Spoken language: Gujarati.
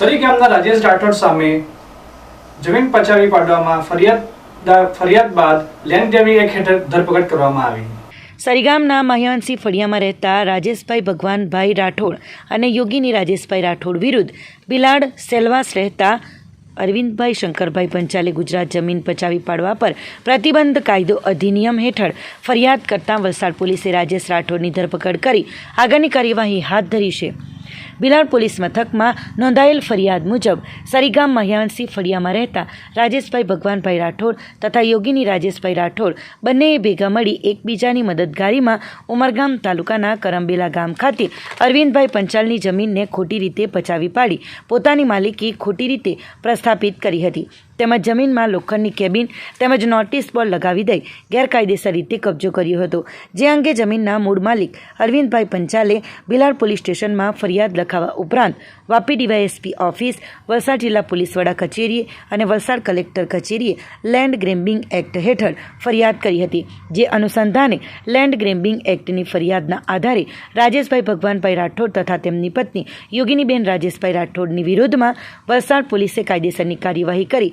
સરી ગામના રાજેશ રાઠોડ સામે જમીન પચાવી પાડવામાં ફરિયાદ ફરિયાદ બાદ લેન્ડ ગ્રેબિંગ એક્ટ હેઠળ ધરપકડ કરવામાં આવી. સરીગામના મહ્યાંશી ફળિયામાં રહેતા રાજેશભાઈ ભગવાનભાઈ રાઠોડ અને યોગીની રાજેશભાઈ રાઠોડ વિરુદ્ધ બિલાડ સેલવાસ રહેતા અરવિંદભાઈ શંકરભાઈ પંચાલે ગુજરાત જમીન પચાવી પાડવા પર પ્રતિબંધ કાયદો અધિનિયમ હેઠળ ફરિયાદ કરતાં વલસાડ પોલીસે રાજેશ રાઠોડની ધરપકડ કરી આગળની કાર્યવાહી હાથ ધરી છે. બિલાડ પોલીસ મથકમાં નોંધાયેલ ફરિયાદ મુજબ સરીગામ મહ્યાંશી ફળિયામાં રહેતા રાજેશભાઈ ભગવાનભાઈ રાઠોડ તથા યોગીની રાજેશભાઈ રાઠોડ બંનેએ ભેગા મળી એકબીજાની મદદગારીમાં ઉમરગામ તાલુકાના કરંબેલા ગામ ખાતે અરવિંદભાઈ પંચાલની જમીનને ખોટી રીતે પચાવી પાડી પોતાની માલિકી ખોટી રીતે પ્રસ્થાપિત કરી હતી. તેમજ જમીનમાં લોખંડની કેબિન તેમજ નોટિસ બોર્ડ લગાવી દઈ ગેરકાયદેસર રીતે કબજો કર્યો હતો. જે અંગે જમીનના મૂળ માલિક અરવિંદભાઈ પંચાલે બિલાડ પોલીસ સ્ટેશનમાં ફરિયાદ લખાવવા ઉપરાંત વાપી ડીવાયએસપી ઓફિસ, વલસાડ જિલ્લા પોલીસ વડા કચેરીએ અને વલસાડ કલેક્ટર કચેરીએ લેન્ડ ગ્રેમ્બિંગ એક્ટ હેઠળ ફરિયાદ કરી હતી. જે અનુસંધાને લેન્ડ ગ્રેમ્બિંગ એક્ટની ફરિયાદના આધારે રાજેશભાઈ ભગવાનભાઈ રાઠોડ તથા તેમની પત્ની યોગિનીબેન રાજેશભાઈ રાઠોડની વિરોધમાં વલસાડ પોલીસે કાયદેસરની કાર્યવાહી કરી